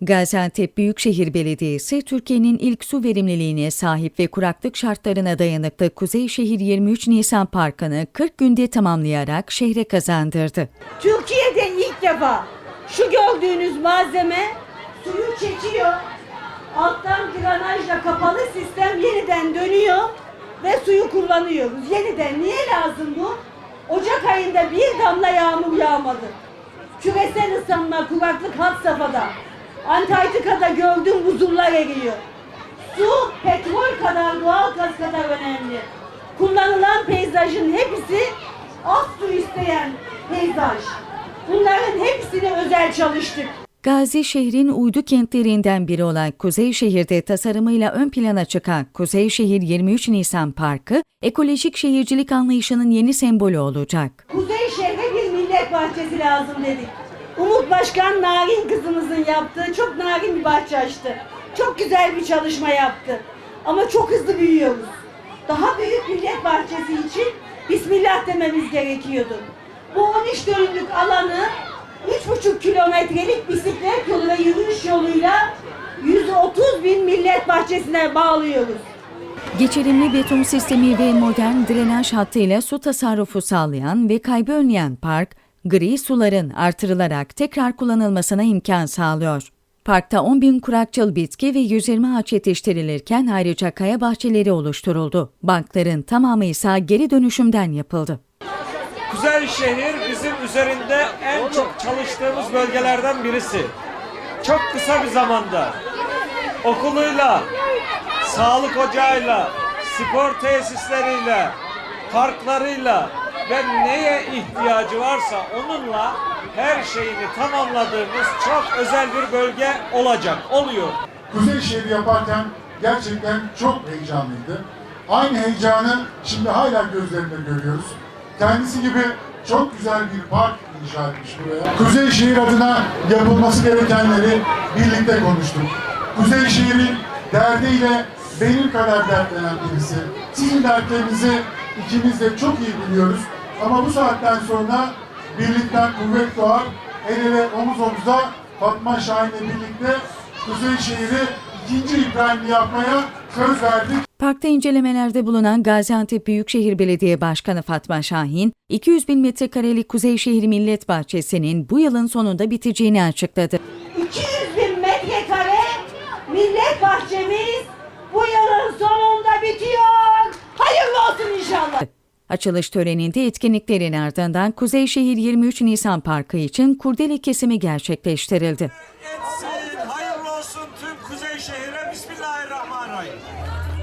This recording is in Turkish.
Gaziantep Büyükşehir Belediyesi, Türkiye'nin ilk su verimliliğine sahip ve kuraklık şartlarına dayanıklı Kuzeyşehir 23 Nisan Parkı'nı 40 günde tamamlayarak şehre kazandırdı. Türkiye'de ilk defa şu gördüğünüz malzeme suyu çekiyor. Alttan granajla kapalı sistem yeniden dönüyor ve suyu kullanıyoruz. Yeniden niye lazım bu? Ocak ayında bir damla yağmur yağmadı. Küresel ısınma, kuraklık had safhada. Antarktika'da gördüğüm buzullar eriyor. Su petrol kadar, doğal gaz kadar önemli. Kullanılan peyzajın hepsi az su isteyen peyzaj. Bunların hepsini özel çalıştık. Gazi şehrin uydu kentlerinden biri olan Kuzeyşehir'de tasarımıyla ön plana çıkan Kuzeyşehir 23 Nisan Parkı, ekolojik şehircilik anlayışının yeni sembolü olacak. Kuzey şehre bir millet bahçesi lazım dedik. Umut Başkan Narin kızımızın yaptığı çok narin bir bahçe açtı. Çok güzel bir çalışma yaptı. Ama çok hızlı büyüyoruz. Daha büyük millet bahçesi için Bismillah dememiz gerekiyordu. Bu 13 dönümlük alanı 3,5 kilometrelik bisiklet yolu ve yürüyüş yoluyla 130 bin millet bahçesine bağlıyoruz. Geçirimli beton sistemi ve modern drenaj hattıyla su tasarrufu sağlayan ve kaybı önleyen park, gri suların artırılarak tekrar kullanılmasına imkan sağlıyor. Parkta 10 bin kurakçıl bitki ve 120 ağaç yetiştirilirken ayrıca kaya bahçeleri oluşturuldu. Bankların tamamı ise geri dönüşümden yapıldı. Kuzeyşehir bizim üzerinde en çok çalıştığımız bölgelerden birisi. Çok kısa bir zamanda okuluyla, sağlık ocağıyla, spor tesisleriyle, parklarıyla ve neye ihtiyacı varsa onunla her şeyini tamamladığımız çok özel bir bölge olacak, oluyor. Kuzeyşehir yaparken gerçekten çok heyecanlıydı. Aynı heyecanı şimdi hala gözlerinde görüyoruz. Kendisi gibi çok güzel bir park inşa etmiş buraya. Kuzeyşehir adına yapılması gerekenleri birlikte konuştuk. Kuzeyşehir'in derdiyle benim kadar dertlenen birisi. Sizin dertlerinizi ikimiz de çok iyi biliyoruz. Ama bu saatten sonra birlikten kuvvet doğar. El ele omuz omuza Fatma Şahin'le birlikte Kuzeyşehir'i ikinci İbrahim'i yapmaya söz verdik. Parkta incelemelerde bulunan Gaziantep Büyükşehir Belediye Başkanı Fatma Şahin, 200 bin metrekarelik Kuzeyşehir Millet Bahçesi'nin bu yılın sonunda biteceğini açıkladı. 200 bin metrekare millet bahçemiz Açılış töreninde etkinliklerin ardından Kuzeyşehir 23 Nisan Parkı için kurdele kesimi gerçekleştirildi. Etsin, hayırlı olsun tüm Kuzeyşehir'e. Bismillahirrahmanirrahim.